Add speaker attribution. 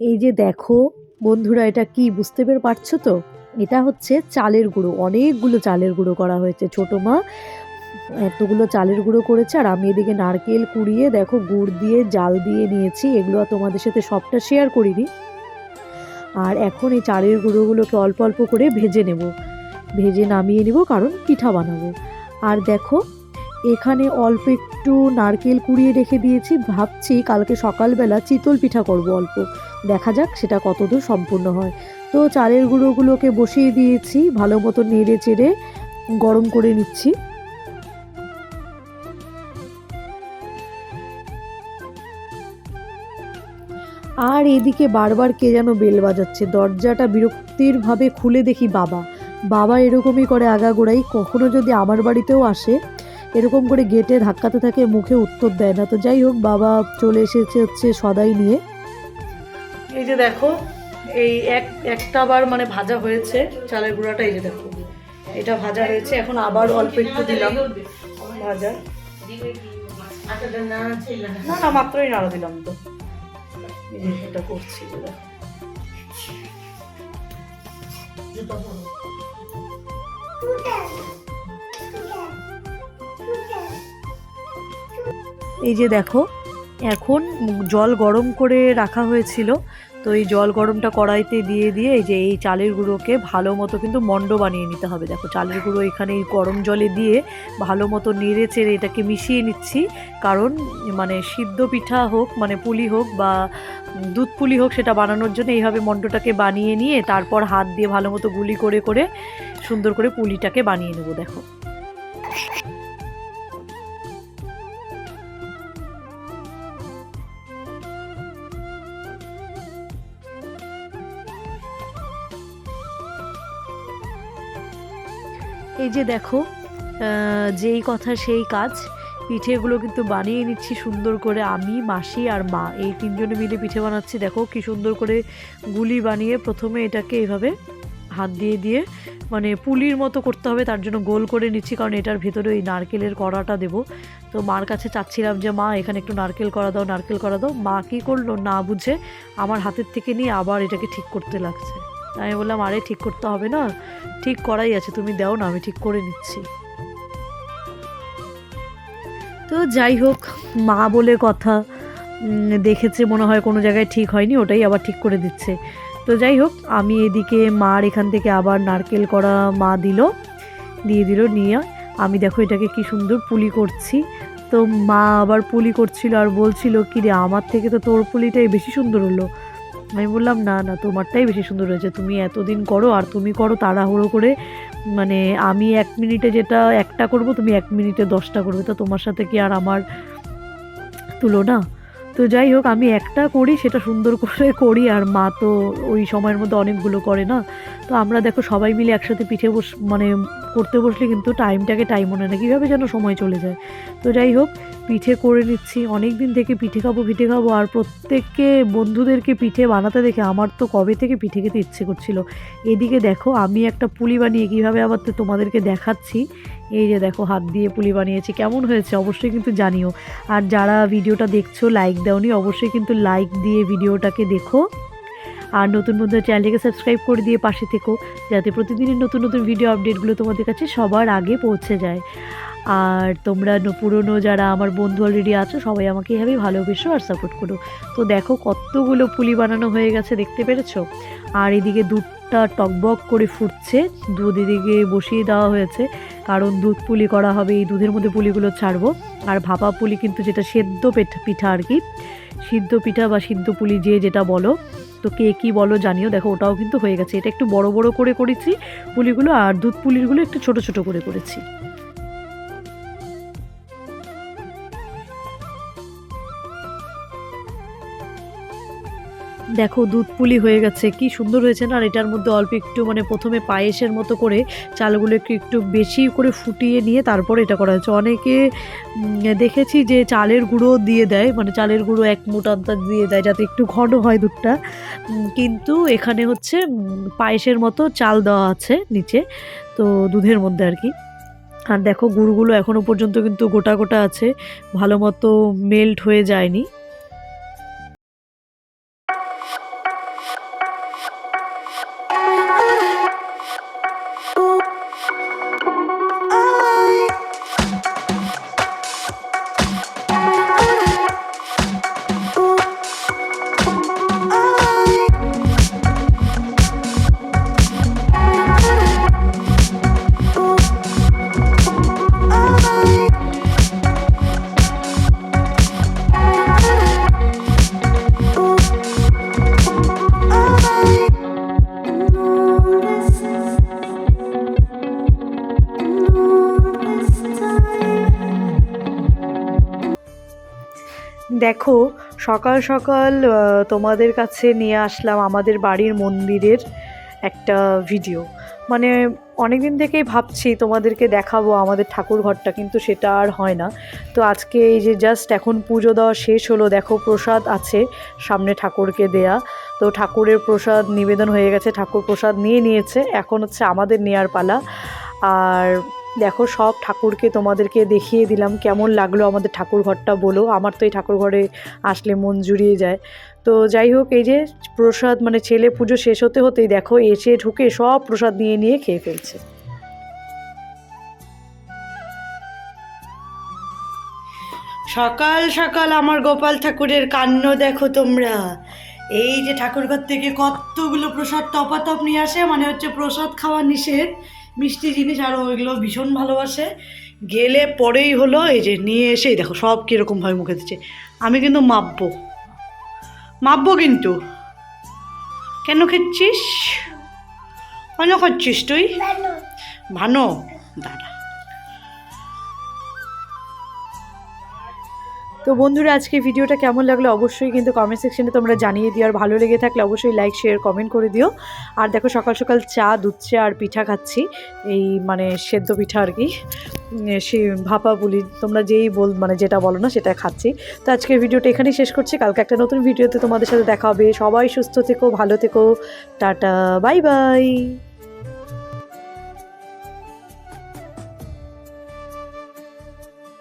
Speaker 1: এই যে দেখো, বন্ধুরা, এটা কি বুঝতে পেরে পারছ তো? এটা হচ্ছে চালের গুঁড়ো। অনেকগুলো চালের গুঁড়ো করা হয়েছে। ছোটো মা এতগুলো চালের গুঁড়ো করেছে, আর আমি এদিকে নারকেল কুড়িয়ে, দেখো, গুড় দিয়ে, জাল দিয়ে নিয়েছি। এগুলো তোমাদের সাথে সবটা শেয়ার করিনি। আর এখন এই চালের গুঁড়োগুলোকে অল্প অল্প করে ভেজে নেব। ভেজে নামিয়ে নেব, কারণ পিঠা বানাবো। আর দেখো এখানে অল্প একটু নারকেল কুড়িয়ে রেখে দিয়েছি, ভাবছি কালকে সকালবেলা চিতল পিঠা করব অল্প। দেখা যাক সেটা কতদূর সম্পূর্ণ হয়। তো চালের গুঁড়োগুলোকে বসিয়ে দিয়েছি, ভালো মতো নেড়ে চেড়ে গরম করে নিচ্ছি। আর এদিকে বারবার কে যেন বেল বাজাচ্ছে। দরজাটা বিরক্তির ভাবে খুলে দেখি বাবা। বাবা এরকমই করে আগাগোড়াই, কখনো যদি আমার বাড়িতেও আসে এরকম করে গেটে ধাক্কাতে থাকে মুখে উত্তর দেয় না। তো যাই হোক বাবা চলে এসেছে হচ্ছে সদাই নিয়ে। এই যে দেখো এই এক একটা বার মানে ভাজা হয়েছে চালের গুঁড়াটা এই যে দেখো। এটা ভাজা হয়েছে এখন আবার অল্প একটু দিলাম ভাজা। না না মাত্রই নাড়া দিলাম তো। এটা করছি দেখো। এই যে দেখো, এখন জল গরম করে রাখা হয়েছিল। তো এই জল গরমটা কড়াইতে দিয়ে দিয়ে এই যে এই চালের গুঁড়োকে ভালো মতো কিন্তু মণ্ড বানিয়ে নিতে হবে। দেখো, চালের গুঁড়ো এখানে এই গরম জলে দিয়ে ভালো মতো নেড়ে চেড়ে এটাকে মিশিয়ে নিচ্ছি। কারণ মানে সিদ্ধ পিঠা হোক মানে পুলি হোক বা দুধ পুলি হোক, সেটা বানানোর জন্য এইভাবে মণ্ডটাকে বানিয়ে নিয়ে তারপর হাত দিয়ে ভালো মতো গুলি করে করে সুন্দর করে পুলিটাকে বানিয়ে নেব। দেখো এই যে দেখো যেই কথা সেই কাজ। পিঠেগুলো কিন্তু বানিয়ে নিচ্ছি সুন্দর করে আমি, মাসি আর মা। এই তিনজনে মিলে পিঠে বানাচ্ছি। দেখো কি সুন্দর করে গুলি বানিয়ে প্রথমে এটাকে এভাবে হাত দিয়ে দিয়ে মানে পুলির মতো করতে হবে, তার জন্য গোল করে নিচ্ছি, কারণ এটার ভেতরে ওই নারকেলের কড়াটা দেবো। তো মার কাছে চাচ্ছিলাম যে, মা, এখানে একটু নারকেল করা দাও, নারকেল করা দাও। মা কী করল না বুঝে আমার হাতের থেকে নিয়ে আবার এটাকে ঠিক করতে লাগছে। আমি বললাম, আরে, ঠিক করতে হবে না। ঠিক করাই আছে, তুমি দাও না, আমি ঠিক করে নিচ্ছি। তো যাই হোক, মা বলে কথা দেখেছে মনে হয় কোনো জায়গায় ঠিক হয়নি, ওটাই আবার ঠিক করে দিচ্ছে। তো যাই হোক, আমি এদিকে মার এখান থেকে আবার নারকেল করা মা দিল, দিয়ে দিল নিয়ে। আমি দেখো এটাকে কি সুন্দর পুলি করছি। তো মা আবার পুলি করছিল আর বলছিল কি রে আমার থেকে তো তোর পুলিটাই বেশি সুন্দর হলো। আমি বললাম, না না, তোমারটাই বেশি সুন্দর হয়েছে। তুমি এতদিন করো আর তুমি করো তাড়াহুড়ো করে। মানে আমি এক মিনিটে যেটা একটা করব, তুমি এক মিনিটে দশটা করবে। তো তোমার সাথে কি আর আমার তুলনা? তো যাই হোক, আমি একটা করি, সেটা সুন্দর করে করি। আর মা তো ওই সময়ের মধ্যে অনেকগুলো করে না। তো আমরা দেখো সবাই মিলে একসাথে পিঠে বস মানে করতে বসলে কিন্তু টাইমটাকে টাইম মনে না। কীভাবে যেন সময় চলে যায়। তো যাই হোক পিঠে করে নিচ্ছি। অনেক দিন থেকে পিঠে খাব পিঠে খাব আর প্রত্যেককে বন্ধুদেরকে পিঠে বানাতে দেখে আমার তো কবে থেকে পিঠে খেতে ইচ্ছে করছিল। এদিকে দেখো, আমি একটা পুলি বানিয়ে কীভাবে আবার তো তোমাদেরকে দেখাচ্ছি। এই যে দেখো, হাত দিয়ে পুলি বানিয়েছি। কেমন হয়েছে অবশ্যই কিন্তু জানিও। আর যারা ভিডিওটা দেখছ লাইক দাওনি, অবশ্যই কিন্তু লাইক দিয়ে ভিডিওটাকে দেখো। আর নতুন বন্ধু চ্যানেলটিকে সাবস্ক্রাইব করে দিয়ে পাশে থেকো, যাতে প্রতিদিনের নতুন নতুন ভিডিও আপডেটগুলো তোমাদের কাছে সবার আগে পৌঁছে যায়। আর তোমরা পুরনো যারা আমার বন্ধু অলরেডি আছো, সবাই আমাকে এভাবেই ভালোবেসো আর সাপোর্ট করো। তো দেখো কতগুলো পুলি বানানো হয়ে গেছে, দেখতে পেরেছ? আর এদিকে দুধটা টকবক করে ফুটছে, দুধ এদিকে বসিয়ে দেওয়া হয়েছে, কারণ দুধ পুলি করা হবে, এই দুধের মধ্যে পুলিগুলো ছাড়বো। আর ভাপা পুলি কিন্তু যেটা সেদ্ধ পেঠ- পিঠা আর কি, সিদ্ধ পিঠা বা সিদ্ধ পুলি যে যেটা বলো, তো কে কী বলো জানিও, দেখো ওটাও কিন্তু হয়ে গেছে। এটা একটু বড় বড় করে করেছি পুলিগুলো, আর দুধ পুলিগুলো একটু ছোট ছোট করে করেছি। দেখো, দুধ পুলি হয়ে গেছে। কি সুন্দর হয়েছে না? আর এটার মধ্যে অল্প একটু মানে প্রথমে পায়েসের মতো করে চালগুলোকে একটু বেশি করে ফুটিয়ে নিয়ে তারপর এটা করা হয়েছে। অনেকে দেখেছি যে চালের গুঁড়ো দিয়ে দেয় মানে চালের গুঁড়ো এক আন্তাজ দিয়ে দেয়, যাতে একটু ঘন হয় দুধটা। কিন্তু এখানে হচ্ছে পায়েসের মতো চাল দেওয়া আছে নিচে, তো দুধের মধ্যে আর কি। আর দেখো, গুড়গুলো এখনও পর্যন্ত কিন্তু গোটা গোটা আছে, ভালো মতো মেল্ট হয়ে যায়নি। দেখো, সকাল সকাল তোমাদের কাছে নিয়ে আসলাম আমাদের বাড়ির মন্দিরের একটা ভিডিও মানে অনেক দিন থেকেই ভাবছি তোমাদেরকে দেখাবো আমাদের ঠাকুর ঘরটা, কিন্তু সেটা আর হয় না। তো আজকে এই যে জাস্ট এখন পুজো দেওয়া শেষ হলো, দেখো প্রসাদ আছে সামনে ঠাকুরকে দেয়া। তো ঠাকুরের প্রসাদ নিবেদন হয়ে গেছে, ঠাকুর প্রসাদ নিয়ে নিয়েছে, এখন হচ্ছে আমাদের নেয়ার পালা। আর দেখো, সব ঠাকুরকে তোমাদেরকে দেখিয়ে দিলাম। কেমন লাগল আমাদের ঠাকুর ঘরটা বলো। আমার তো এই ঠাকুর ঘরে আসলে মন জুড়িয়ে যায়। তো যাই হোক, এই যে প্রসাদ মানে ছেলে পুজো শেষ হতে হতেই দেখো, এসে ঢুকে সব প্রসাদ নিয়ে নিয়ে খেয়ে ফেলছে। সকাল সকাল আমার গোপাল ঠাকুরের কান্ন দেখো তোমরা। এই যে ঠাকুরঘর থেকে কতগুলো প্রসাদ টপাটপ নিয়ে আসে মানে হচ্ছে প্রসাদ খাওয়া নিষেধ। মিষ্টি জিনিস আর ওইগুলো ভীষণ ভালোবাসে। গেলে পরেই হলো এই যে নিয়ে এসেই দেখো সব কীরকমভাবে মুখে দিচ্ছে। আমি কিন্তু মাপবো। মাপবো কিন্তু। কেন খেচ্ছিস? কেন খাচ্ছিস তুই? ভানো? দাঁড়া। তো বন্ধুরা আজকে ভিডিওটা কেমন লাগল অবশ্যই কিন্তু কমেন্ট সেকশনে তোমরা জানিয়ে দিও। আর ভালো লেগে থাকলে অবশ্যই লাইক শেয়ার কমেন্ট করে দিও। আর দেখো, সকাল সকাল চা, দুধ চা আর পিঠা খাচ্ছি। এই মানে সেদ্ধ পিঠা আর কি। সে ভাপা বলি তোমরা যেই বল মানে যেটা বলো না সেটা খাচ্ছি। তো আজকের ভিডিওটা এখানেই শেষ করছি। কালকে একটা নতুন ভিডিওতে তোমাদের সাথে দেখা হবে। সবাই সুস্থ থেকো, ভালো থেকো। Tata bye bye